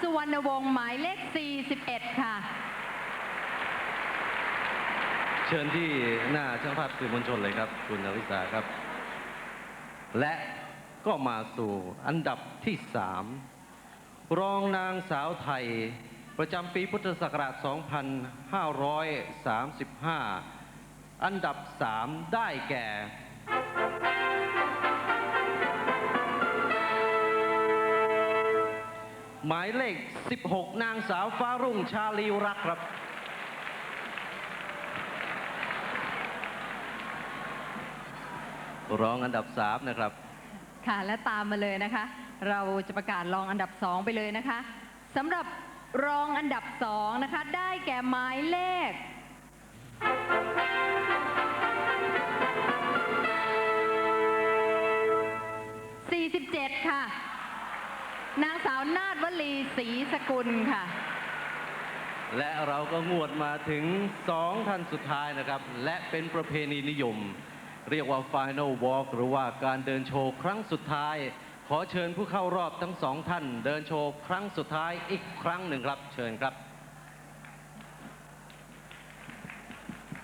สุวรรณวงศ์หมายเลข 41 ค่ะ เชิญที่หน้าช่างภาพสื่อมวลชนเลยครับ คุณนริษาครับ และก็มาสู่อันดับที่สามรองนางสาวไทย ประจำปีพุทธศักราช 2535 อันดับสามได้แก่ หมายเลข 16 นางสาวฟ้ารุ่งชาลีรักครับ รองอันดับสามนะครับ ค่ะ และตามมาเลยนะคะ เราจะประกาศรองอันดับ 2 ไปเลยนะคะสำหรับรองอันดับ 2 นะคะ ได้แก่หมายเลข47 ค่ะ นางสาวนาฏวลีศรีสกุลค่ะ และเราก็งวดมาถึงสองท่านสุดท้ายนะครับ และเป็นประเพณีนิยม เรียกว่า Final Walk หรือว่าการเดินโชว์ครั้งสุดท้าย ขอเชิญผู้เข้ารอบทั้งสองท่าน เดินโชว์ครั้งสุดท้ายอีกครั้งหนึ่งครับเชิญครับ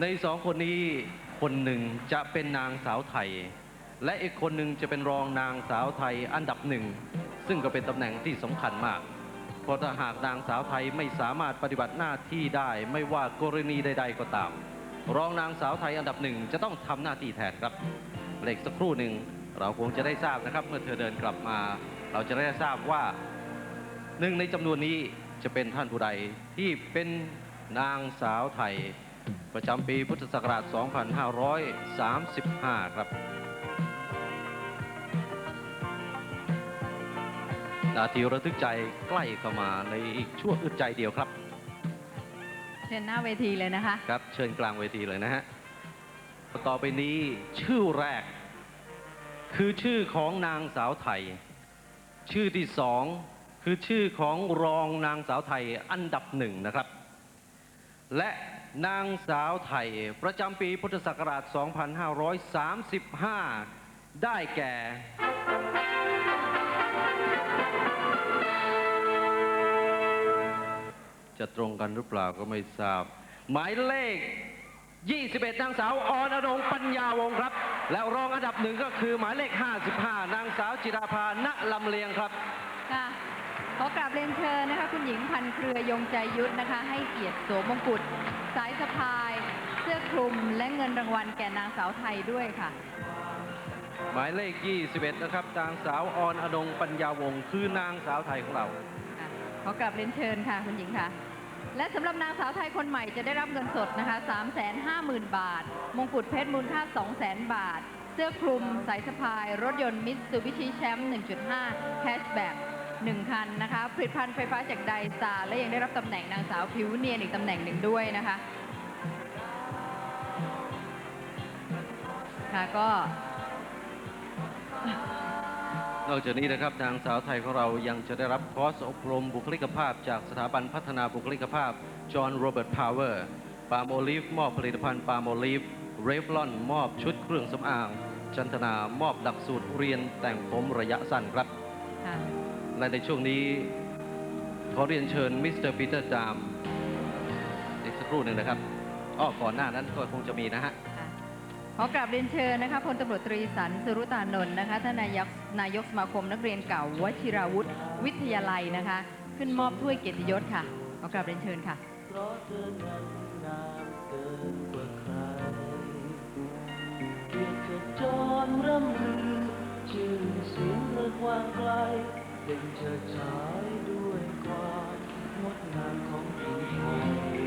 ในสองคนนี้คนหนึ่งจะเป็นนางสาวไทย และอีกคนหนึ่งจะเป็นรองนางสาวไทยอันดับหนึ่ง ซึ่งก็เป็นตำแหน่งที่สำคัญมาก เพราะถ้าหากนางสาวไทยไม่สามารถปฏิบัติหน้าที่ได้ไม่ว่ากรณีใด ๆ ก็ตาม รองนางสาวไทยอันดับหนึ่งจะต้องทำหน้าที่แทนครับเบรกสักครู่หนึ่งเราคงจะได้ทราบนะครับ เมื่อเธอเดินกลับมา เราจะได้ทราบว่าหนึ่งในจำนวนนี้จะเป็นท่านผู้ใดที่เป็นนางสาวไทย ประจำปีพุทธศักราช 2535 ครับ นาทีระทึกใจใกล้เข้ามาในอีกชั่วอึดใจเดียวครับ เชิญหน้าเวทีเลยนะคะ ครับ เชิญกลางเวทีเลยนะฮะ ต่อไปนี้ชื่อแรก คือชื่อของนางสาวไทย ชื่อที่สองคือชื่อของรองนางสาวไทยอันดับหนึ่งนะครับ และนางสาวไทยประจำปีพุทธศักราช 2535 ได้แก่ จะตรงกันหรือเปล่าก็ไม่ทราบ หมายเลข 21 นางสาวออนอนงปัญญาวงครับ แล้วรองอันดับหนึ่งก็คือหมายเลข 55 นางสาวจิราภาณลำเลียงครับค่ะขอกราบเรียนเชิญนะคะ คุณหญิงพันเครือยงใจยุทธนะคะ ให้เกียรติสวมมงกุฎสายสะพาย เสื้อคลุมและเงินรางวัลแก่นางสาวไทยด้วยค่ะ หมายเลข 21 นะครับนางสาวออนอนงปัญญาวงศ์คือนางสาวไทยของเรา ค่ะขอกราบเรียนเชิญค่ะคุณหญิงค่ะ และสำหรับนางสาวไทยคนใหม่จะได้รับเงินสดนะคะ 350,000 บาท มงกุฎเพชรมูลค่า 200,000 บาท เสื้อคลุม สายสะพาย รถยนต์มิตซูบิชิแชมป์ 1.5 แคชแบ็ก1คันนะคะผลิตภัณฑ์ไฟฟ้าจากไดซาและยังได้รับตำแหน่งนางสาวผิวเนียนอีกตำแหน่งหนึ่งด้วยนะคะ ค่ะก็ นอกจากนี้นะครับนางสาวไทยของเรายังจะได้รับคอร์สอบรมบุคลิกภาพ จากสถาบันพัฒนาบุคลิกภาพจอห์นโรเบิร์ตพาวเวอร์ปาโมลีฟมอบผลิตภัณฑ์ปาโมลีฟเรฟลอนมอบชุดเครื่องสำอาง จันทนามอบหลักสูตรเรียนแต่งผมระยะสั้นครับ ค่ะและในช่วงนี้ ขอเรียนเชิญมิสเตอร์ปีเตอร์จามอีกสักครู่หนึ่งนะครับอ้อก่อนหน้านั้นก็คงจะมีนะฮะค่ะ ขอกราบเรียนเชิญนะคะพลตำรวจตรีสันสรุตานนท์นะคะท่านนายกนายกสมาคมนักเรียนเก่าวชิราวุธวิทยาลัยนะคะ ขึ้นมอบถ้วยเกียรติยศค่ะ ขอกราบเรียนเชิญค่ะจรรำลือชื่อเสียงเธอกวางไกลเด่นเธอฉายด้วยความงดงามของผิวทอง